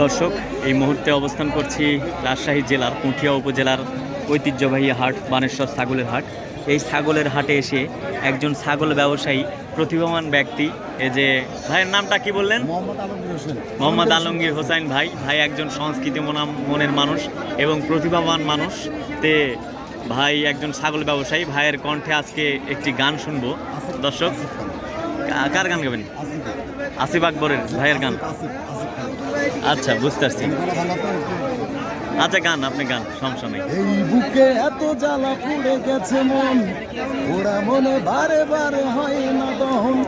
দর্শক এই মুহূর্তে অবস্থান করছি রাজশাহী জেলার পুঁঠিয়া উপজেলার ঐতিহ্যবাহী হাট বানেশ্বর ছাগলের হাট। এই ছাগলের হাটে এসে একজন ছাগল ব্যবসায়ী প্রতিভাবান ব্যক্তি এই যে ভাইয়ের নামটা কি বললেন? মোহাম্মদ আলমগীর হোসেন। হোসাইন ভাই। ভাই একজন সংস্কৃতি মনা মনের মানুষ এবং প্রতিভাবান মানুষ। তে ভাই একজন ছাগল ব্যবসায়ী। ভাইয়ের কণ্ঠে আজকে একটি গান শুনব। দর্শক কার গান গাবেন? আসিফ। আকবরের ভাইয়ের গান। আচ্ছা বুঝতে পারছি আচ্ছা গান আপনি গান সমস্যা নেই। এই বুকে এত জ্বালা পুড়ে গেছে মন। ওরা মনে বারে বারে হয় না দহন।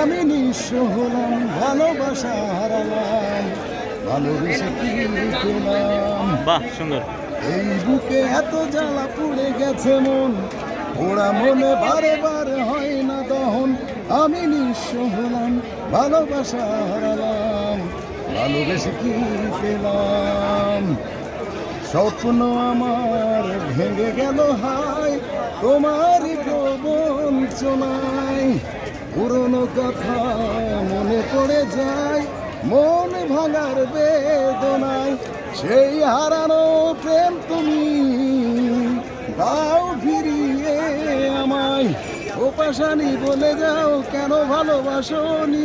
আমি নিঃস্ব হলাম ভালোবাসা হারালাম। ভালোবেসে কি পেলাম? বাহ সুন্দর। এই বুকে এত জ্বালা পুড়ে গেছে মন। ওরা মনে বারে বারে হয় না দহন। আমি নিঃস্ব হলাম ভালোবাসা হারালাম। ভালোবেসে কি পেলাম? স্বপ্ন আমার ভেঙে গেল হায় তোমার প্রবঞ্চনায় পুরনো কথা মনে পড়ে যায়, মন ভাঙার বেদনায়। সেই হারানো প্রেম তুমি দাও ফিরিয়ে আমায়। ও পাশানি বলে যাও, কেন ভালোবাসনি?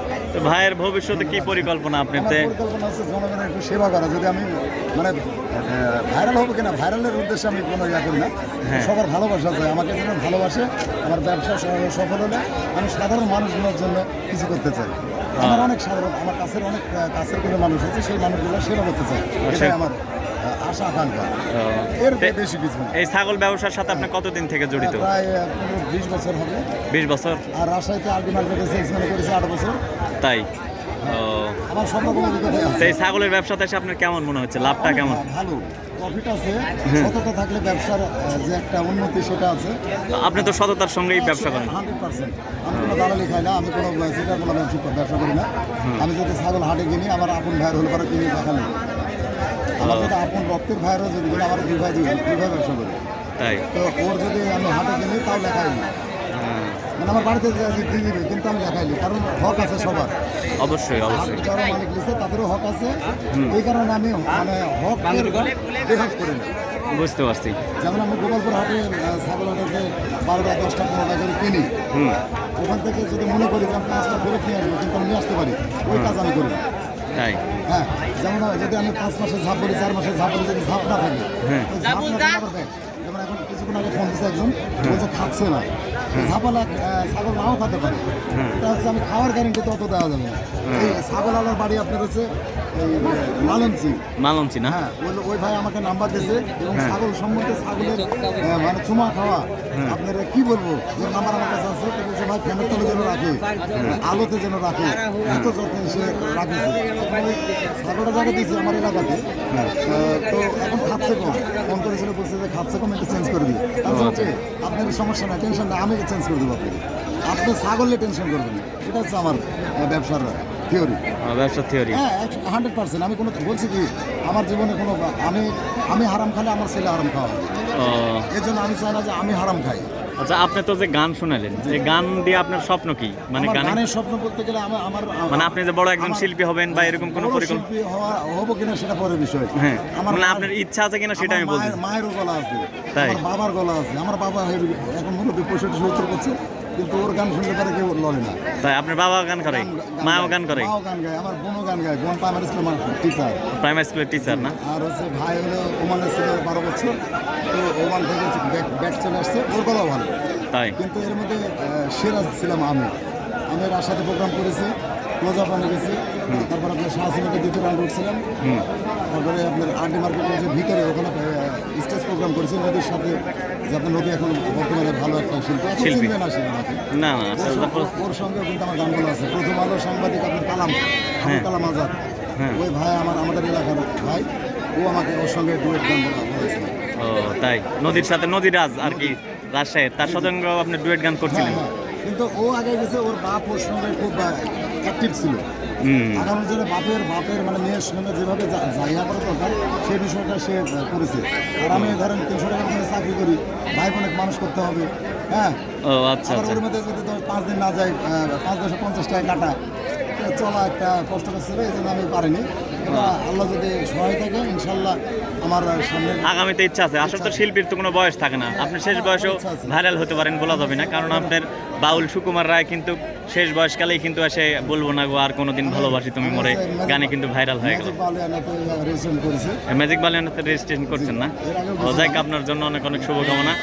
তো ভাইয়ের ভবিষ্যতে কি পরিকল্পনা আপনি পরিকল্পনা আছে জনগণের একটু সেবা করা। যদি আমি মানে ভাইরাল হব কিনা ভাইরালের উদ্দেশ্যে আমি কোনো ইয়া করি না। হ্যাঁ। সবার ভালোবাসা চাই। আমাকে যেন ভালোবাসে আমার ব্যবসা সফল হলে আমি সাধারণ মানুষগুলোর জন্য কিছু করতে চাই। আমার অনেক সাধারণ আমার কাছের অনেক কাছের কোনো মানুষ আছে সেই মানুষগুলো সেবা করতে চাই এটাই আমার আশা আকাঙ্ক্ষা। এর বেশি কিছু এই ছাগল ব্যবসার সাথে আপনি কতদিন থেকে জড়িত? প্রায় বিশ বছর হবে। বিশ বছর? আর রাজশাহীতে আলটি মার্কেটে সেলসম্যান করেছি আট বছর। তাই? আমার সব রকম এই ছাগলের ব্যবসাতে এসে আপনার কেমন মনে হচ্ছে? লাভটা কেমন? ভালো। প্রফিট আছে। সততা থাকলে ব্যবসার যে একটা উন্নতি সেটা আছে। আপনি তো সততার সঙ্গেই ব্যবসা করেন। হান্ড্রেড পার্সেন্ট আমি কোনো দালালি খাই না আমি কোনো সেটার কোনো ব্যবসা করি না। আমি যদি ছাগল হাটে কিনি আমার আপন ভাইয়ের হলে পরে কিনে দেখা নেই আমার যদি আপন রক্তের ভাইয়েরও যদি কিনে আমার দুই ভাই দুই ভাই ব্যবসা করি তাই? তো ওর যদি আমি হাটে কিনি তাও লেখাই নি হ্যাঁ, মানে আমার বাড়িতে দিয়ে দিবে কিন্তু আমি লেখাই নি কারণ হক আছে সবার। অবশ্যই অবশ্যই। যারা মালিক লিখছে তাদেরও হক আছে। এই কারণে আমি মানে হকের বেহাত করি না। বুঝতে পারছি। যেমন আমি গোপালপুর হাটে ছাগল হাটে বারোটা দশটা পনেরোটা করে কিনি ওখান থেকে যদি মনে করি যে আমি পাঁচটা ফেরত নিয়ে আসব কিন্তু আমি নিয়ে আসতে পারি ওই কাজ আমি করি না। তাই? হ্যাঁ যেমন যদি আমি পাঁচ মাসের ঝাপ বলি চার মাসের ঝাপ বলি যদি ঝাপ না থাকে হ্যাঁ। না থাকলে যেমন এখন কিছুক্ষণ আগে ফোন দিচ্ছে একজন বলছে খাচ্ছে না। ঝাপালা ছাগল নাও খেতে পারে। হ্যাঁ। এটা হচ্ছে আমি খাওয়ার গ্যারেন্টি তো অত দেওয়া যাবে না। ছাগল আলার বাড়ি আপনার হচ্ছে এই লালনসি মালঞ্চি না? হ্যাঁ ওই ভাই আমাকে নাম্বার দিয়েছে এবং হ্যাঁ। ছাগল সম্বন্ধে ছাগলের মানে চুমা খাওয়া। আপনারা কি বলব? নাম্বার আমার ভাই ফ্যানের তলে যেন রাখে আলোতে যেন রাখে এত যত্নে সে রাখেছে ছাগলটা জায়গা দিয়েছে আমার এলাকাতে তো এখন খাচ্ছে কম। ফোন করেছিল বলছে যে খাচ্ছে কম একটু চেঞ্জ করে দিই আমি আপনার সমস্যা নাই টেনশন না আমি চেঞ্জ করে দেবো আপনাকে। আপনি ছাগলে টেনশন করবেন না। এটা হচ্ছে আমার ব্যবসার থিওরি ও, ব্যবসার থিওরি হ্যাঁ হান্ড্রেড পার্সেন্ট আমি কোনো বলছি কি আমার জীবনে কোনো আমি আমি হারাম খালে আমার ছেলে হারাম খাওয়া এই জন্য আমি চাই না যে আমি হারাম খাই। আচ্ছা আপনি তো যে গান শোনালেন যে গান দিয়ে আপনার স্বপ্ন কি? মানে গানের স্বপ্ন বলতে গেলে আমার আমার মানে আপনি যে বড় একজন শিল্পী হবেন বা এরকম কোনো পরিকল্পনা শিল্পী হওয়া হব কিনা সেটা পরের বিষয়। হ্যাঁ আমার মানে আপনার ইচ্ছা আছে কিনা সেটা আমি বলছি মায়ের- মায়েরও গলা আছে। তাই? বাবার গলা আছে। আমার বাবা এখন মূলত পঁয়ষট্টি সত্তর করছে কিন্তু ওর গান শুনতে পারে কেউ লড়ে না। তাই আপনার বাবা গান করে? মাও গান করে? মাও গান গায় আমার বোনও গান গায় বোন প্রাইমারি স্কুল টিচার প্রাইমারি স্কুলের টিচার না? আর হচ্ছে ভাই হলো ওমানে ছিল বারো বছর। তো ওমান থেকে ব্যাট ব্যাট চলে আসছে ওর গলাও ভালো। তাই? কিন্তু এর মধ্যে সেরা ছিলাম আমি। আমি রাজশাহীতে প্রোগ্রাম করেছি। ক্লোজ আপ গেছি। তারপর আপনার শাহসিনাতে দ্বিতীয় রাউন্ড উঠছিলাম। তারপরে আপনার আরডি মার্কেটের যে ভিতরে ওখানে স্টেজ প্রোগ্রাম করেছি। নদীর সাথে যে আপনার নদী এখন বর্তমানে ভালো একটা শিল্পী। না ওর সঙ্গে- সঙ্গেও কিন্তু আমার গানগুলো আছে। প্রথম আলো সাংবাদিক আপনার কালাম। হ্যাঁ। কালাম আজাদ। হ্যাঁ। ওই ভাই আমার আমাদের এলাকার ভাই। ও আমাকে ওর সঙ্গে ডুয়েট গান বলা বলেছিল ও তাই। নদীর সাথে নদীরাজ আর কি রাজশাহীর। তার সঙ্গে আপনি ডুয়েট গান হ্যাঁ করছিলেন হ্যাঁ। কিন্তু ও আগে গেছে ওর বাপ ওর সঙ্গে খুব অ্যাক্টিভ ছিল। আগামী জন্য বাপের বাপের মানে মেয়ের সঙ্গে যেভাবে জায়গা করা দরকার সেই বিষয়টা সে করেছে। আর আমি ধরেন তিনশো টাকা করে চাকরি করি ভাই বোনের মানুষ করতে হবে হ্যাঁ? আচ্ছা আচ্ছা। ওর মধ্যে যদি পাঁচ দিন না যায় পাঁচ দশ পঞ্চাশ টাকা কাটা চলা একটা কষ্টকর ছিল এই জন্য আমি পারিনি। এটা আল্লাহ যদি সহায় থাকে ইনশাল্লাহ আমার সামনে আগামীতে ইচ্ছা আছে। আসলে তো শিল্পীর তো কোনো বয়স থাকে না। আপনি শেষ বয়সেও ভাইরাল হতে পারেন বলা যাবে না। কারণ আপনার বাউল সুকুমার রায় কিন্তু শেষ বয়সকালেই কিন্তু এসে বলব না গো আর কোনোদিন ভালোবাসি তুমি মরে। গানে কিন্তু ভাইরাল হয়ে গেল। ম্যাজিক বালিয়ানাতে রেজিস্ট্রেশন করছেন না? যাক আপনার জন্য অনেক অনেক শুভকামনা।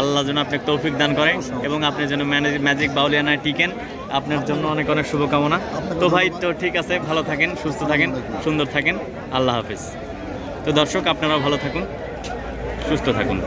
আল্লাহ যেন আপনাকে তৌফিক দান করে এবং আপনি যেন ম্যাজিক বাউলিয়ানায় টিকেন। আপনার জন্য অনেক অনেক শুভকামনা। তো ভাই তো ঠিক আছে ভালো থাকেন সুস্থ থাকেন সুন্দর থাকেন। আল্লাহ হাফিজ। তো দর্শক আপনারাও ভালো থাকুন সুস্থ থাকুন।